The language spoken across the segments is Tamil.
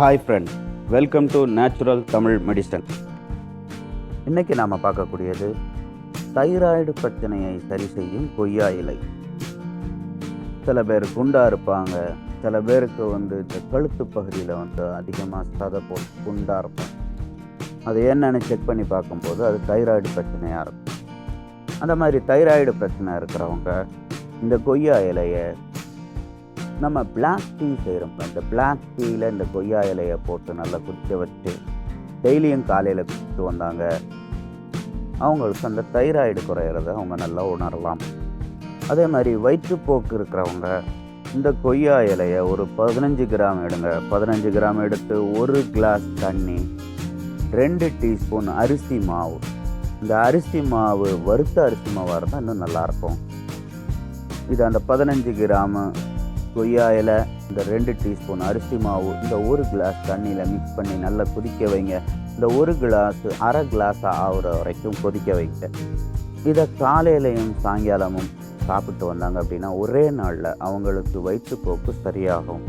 Hi friend welcome to natural Tamil medicine இன்றைக்கி நாம் பார்க்கக்கூடியது தைராய்டு பிரச்சனையை சரி செய்யும் கொய்யா இலை. சில பேர் குண்டாக இருப்பாங்க. சில பேருக்கு வந்து இந்த கழுத்து பகுதியில் வந்து அதிகமாக சதை போட்டு குண்டாக இருக்கும் அது என்னன்னு செக் பண்ணி பார்க்கும்போது அது தைராய்டு பிரச்சனையாக இருக்கும். அந்த மாதிரி தைராய்டு பிரச்சனை இருக்கிறவங்க இந்த கொய்யா இலையை நம்ம பிளாக் டீ செய்கிறோம் இந்த பிளாக் டீயில் இந்த கொய்யா இலையை போட்டு நல்லா குடிக்க வச்சு டெய்லியும் காலையில் குடிச்சிட்டு வந்தாங்க. அவங்களுக்கு அந்த தைராய்டு குறையிறத அவங்க நல்லா உணரலாம். அதே மாதிரி வயிற்றுப்போக்கு இருக்கிறவங்க இந்த கொய்யா இலையை ஒரு பதினஞ்சு கிராம் எடுங்க. பதினஞ்சு கிராம் எடுத்து ஒரு கிளாஸ் தண்ணி ரெண்டு டீஸ்பூன் அரிசி மாவு. இந்த அரிசி மாவு வறுத்த அரிசி மாவாக இருந்தால் இன்னும் நல்லாயிருக்கும் இது அந்த பதினஞ்சு கிராமு கொய்யா இலை இந்த ரெண்டு டீஸ்பூன் அரிசி மாவு இந்த ஒரு கிளாஸ் தண்ணியில் மிக்ஸ் பண்ணி நல்லா கொதிக்க வைங்க. இந்த ஒரு கிளாஸ் அரை கிளாஸ் ஆகுற வரைக்கும் கொதிக்க வைங்க. இதை காலையிலையும் சாயங்காலமும் சாப்பிட்டு வந்தாங்க அப்படின்னா ஒரே நாளில் அவங்களுக்கு வயிற்றுப்போக்கு சரியாகும்.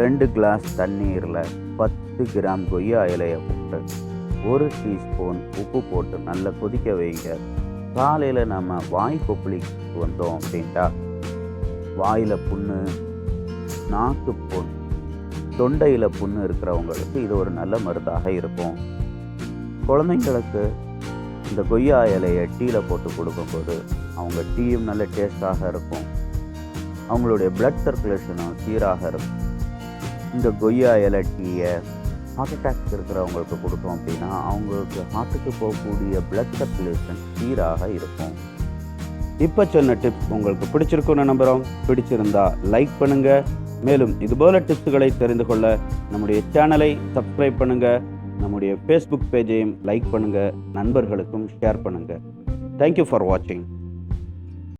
ரெண்டு கிளாஸ் தண்ணீரில் பத்து கிராம் கொய்யா இலையை போட்டு ஒரு டீஸ்பூன் உப்பு போட்டு நல்லா கொதிக்க வைங்க. காலையில் நம்ம வாய் கொப்பளிக்கு வந்தோம் அப்படின்ட்டா வாயில் புண்ணு நாக்கு புண் தொண்டையில் புண்ணு இருக்கிறவங்களுக்கு இது ஒரு நல்ல மருந்தாக இருக்கும். குழந்தைங்களுக்கு இந்த கொய்யா இலையை டீயில் போட்டு கொடுக்கும்போது அவங்க டீயும் நல்ல டேஸ்டாக இருக்கும். அவங்களுடைய பிளட் சர்க்குலேஷனும் சீராக இருக்கும். இந்த கொய்யா இலை டீயை ஹார்ட் அட்டாக் இருக்கிறவங்களுக்கு கொடுத்தோம் அப்படின்னா அவங்களுக்கு ஹார்ட்டுக்கு போகக்கூடிய பிளட் சர்க்குலேஷன் சீராக இருக்கும். இப்போ சொன்ன டிப்ஸ் உங்களுக்கு பிடிச்சிருக்குன்னு நம்புகிறோம் பிடிச்சிருந்தா லைக் பண்ணுங்க. மேலும் இதுபோல டிப்ஸுகளை தெரிந்து கொள்ள நம்முடைய சேனலை சப்ஸ்கிரைப் பண்ணுங்க. நம்முடைய ஃபேஸ்புக் பேஜையும் லைக் பண்ணுங்க. நண்பர்களுக்கும் ஷேர் பண்ணுங்க. தேங்க்யூ ஃபார் வாட்சிங்